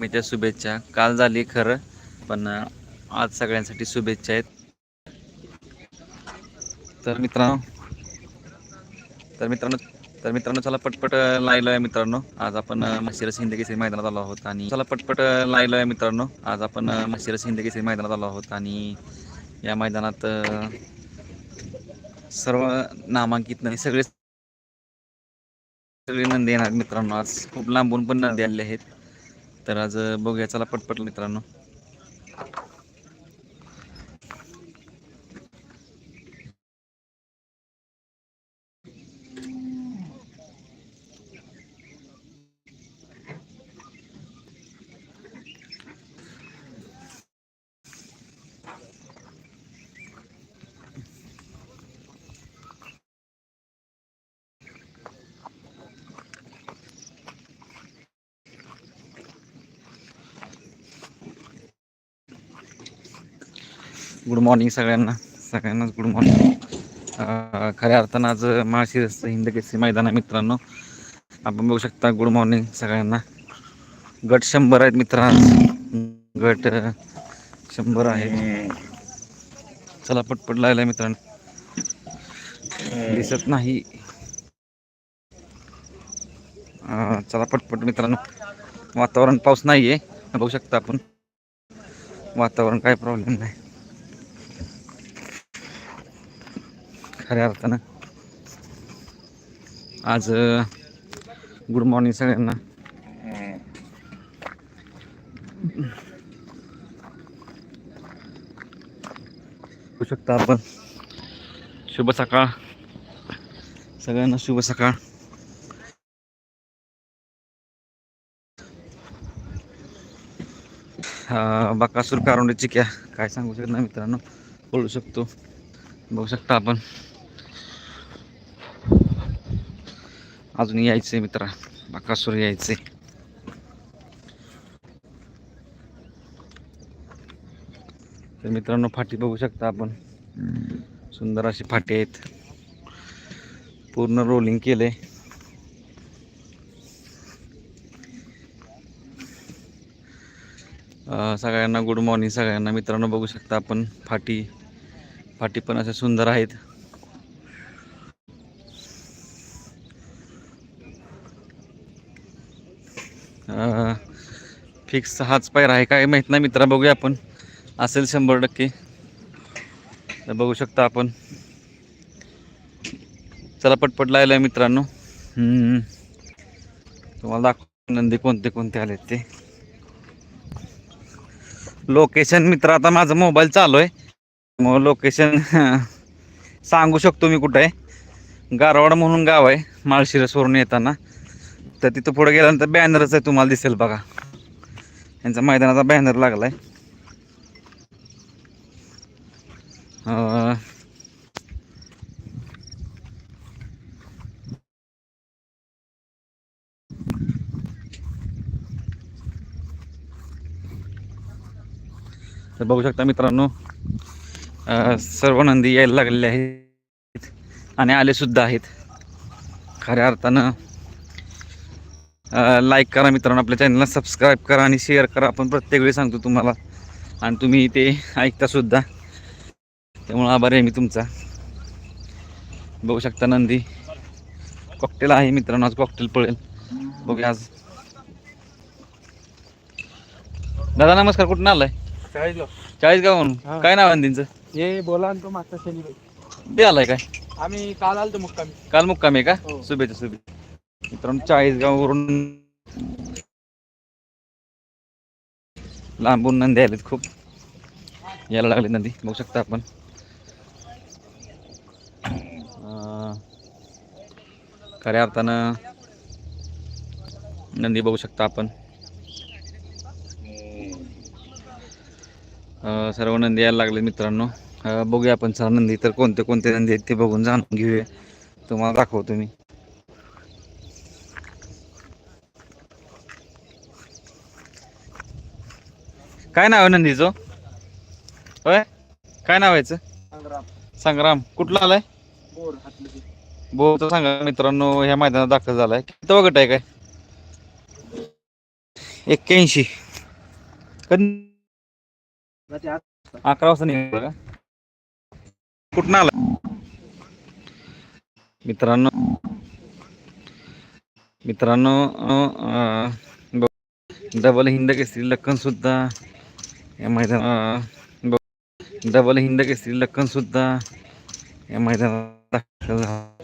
मीच्या शुभेच्छा. काल झाली खरं पण आज सगळ्यांसाठी शुभेच्छा आहेत. तर मित्रांनो तर मित्रांनो तर मित्रांनो चला पटपट लायलो आहे मित्रांनो. आज आपण मशिरस माशिरस मैदानात आलो आहोत आणि चला पटपट लायलो आहे मित्रांनो. आज आपण मशिरस माशिरस मैदानात आलो आहोत आणि या मैदानात सर्व नामांकित नाही सगळे सगळे नंदी येणार मित्रांनो. आज खूप लांबून पण नंदी आलेले आहेत. तर आज बघूया. चला पटपट मित्रांनो. गुड मॉर्निंग सगळ्यांना. सगळ्यांनाच गुड मॉर्निंग खऱ्या अर्थानं आज माळशिरस हिंद केसरी मैदान आहे मित्रांनो. आपण बघू शकता गुड मॉर्निंग सगळ्यांना. गट शंभर आहेत मित्रांनो. गट शंभर आहे. चला पटपट लायला मित्रांनो. दिसत नाही. चला पटपट मित्रांनो. वातावरण पाऊस नाही आहे बघू शकता आपण. वातावरण काय प्रॉब्लेम नाही. खऱ्या अर्थानं. आज गुड मॉर्निंग सगळ्यांना. बघू शकता आपण. शुभ सकाळ. सगळ्यांना शुभ सकाळ. बाकासूर बकासूर क्या चिक्या. काय सांगू शकत नाही मित्रांनो. बोलू शकतो. बघू शकता आपण. अजून यायचंय मित्रा. बकासूर यायचे तर मित्रांनो फाटी बघू शकता आपण. सुंदर अशी फाटी आहेत. पूर्ण रोलिंग केलं आहे सगळ्यांना गुड मॉर्निंग सगळ्यांना मित्रांनो बघू शकता आपण. फाटी फाटी पण अशा सुंदर आहेत. फिक्स हाच पायर आहे. काय माहीत नाही मित्रा बघूया आपण. असेल शंभर टक्के. तर बघू शकता आपण. चला पटपट लायला मित्रांनो. तुम्हाला दाखव नंदी कोणते कोणते आले ते. लोकेशन मित्र आता माझा मोबाईल चालू आहे. मग लोकेशन सांगू शकतो मी कुठं आहे. गारवाड म्हणून गाव आहे माळशिरसवरून येताना. तर तिथं पुढे गेल्यानंतर बॅनरच आहे तुम्हाला दिसेल बघा. यांचा मैदानाचा बॅनर लागलाय. तर बघू शकता मित्रांनो सर्व नंदी यायला लागलेले आहेत आणि आले सुद्धा आहेत. खऱ्या अर्थानं लाईक करा मित्रांनो आपल्या चॅनलला सबस्क्राईब करा आणि शेअर करा. आपण प्रत्येक वेळी सांगतो तुम्हाला. आणि तुम्ही ते ऐकता सुद्धा. त्यामुळं आभारी आहे मी तुमचा. बघू शकता नंदी. कॉकटेल आहे मित्रांनो आज कॉकटेल पळेल. बघूया आज. दादा नमस्कार कुठून आलाय? चाळीसगाव. चाळीस गावून हा. काय नाव आहे नंदींचं? हे बोला ना तो मागचा ते आलाय काय? आम्ही काल आलतो मुक्कामी. काल मुक्काम आहे का? हो. शुभेच्छा शुभेच्छा. मित्रांनो चाळीसगाववरून लांबून नंदी आलेत खूप. यायला लागले नदी बघू शकता आपण. खऱ्या अर्थानं नंदी बघू शकता आपण. सर्व नंदी यायला लागले मित्रांनो. बघूया आपण सर नंदी तर कोणते कोणते नंदी आहेत ते बघून जाणून घेऊया. तुम्हाला दाखवतो मी. काय नाव आहे नंदीचं? होय? काय नाव आहे याचं? संग्राम. कुठला आलाय? बोर हातलं बोलतो सांगा मित्रांनो ह्या मैदानात दाखल झालाय. किती गट आहे काय? एक्क्याऐंशी. कधी? अकरा वाजता निघाला का? कुठं आला? मित्रांनो मित्रांनो डबल हिंद केसरी लक्कन सुद्धा या मैदान डबल हिंद केसरी लक्कन सुद्धा या मैदानात दाखल झाला.